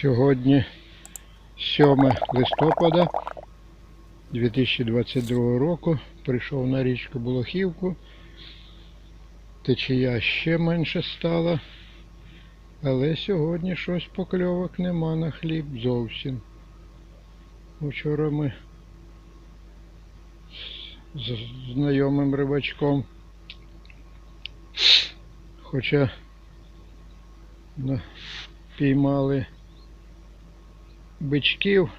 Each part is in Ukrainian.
Сьогодні 7 листопада 2022 року прийшов на річку Болохівку. Течія ще менше стала. Але сьогодні щось покльовок нема на хліб зовсім. Вчора ми з знайомим рибачком. Хоча піймали бичків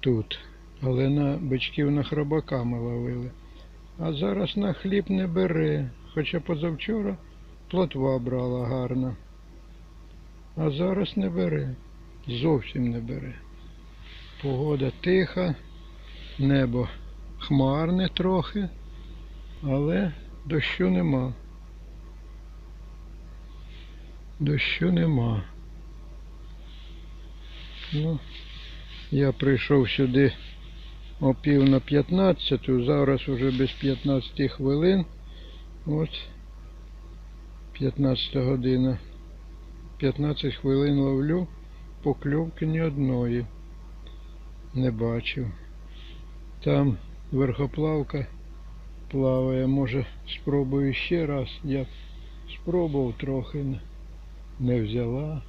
тут, але на бичків на хробаками ловили. А зараз на хліб не бере, хоча позавчора плотва брала гарна. А зараз не бере, зовсім не бере. Погода тиха, небо хмарне трохи, але дощу нема. Дощу нема. Ну, я прийшов сюди о пів на 15, зараз уже без 15 хвилин. От 15 година. 15 хвилин ловлю, покльовки ні одної не бачив. Там верхоплавка плаває, може спробую ще раз. Я спробував трохи, не- взяла.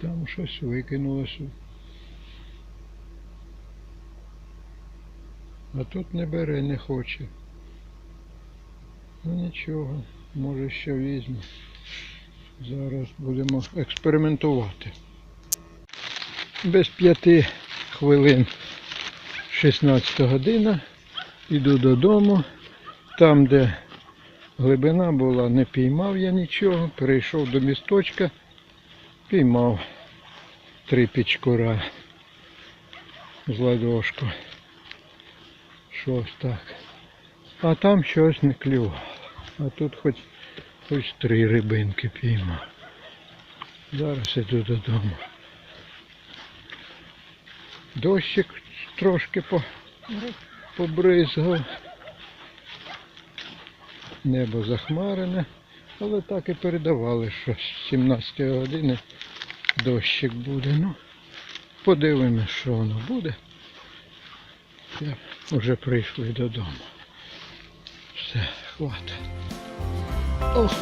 Там щось викинулося. А тут не бере, не хоче. Ну нічого, може ще візьме. Зараз будемо експериментувати. Без п'яти хвилин 16 година. Іду додому. Там, де глибина була, не піймав я нічого. Перейшов до місточка, піймав три пічкура з ладошку. Щось так. А там щось не клювало. А тут хоч, хоч три рибинки піймав. Зараз іду додому. Дощик трошки по, побризгав. Небо захмарене, але так і передавали, що з 17 години дощик буде. Ну, подивимось, що воно буде. Я вже прийшли додому. Все, хватить. Ох.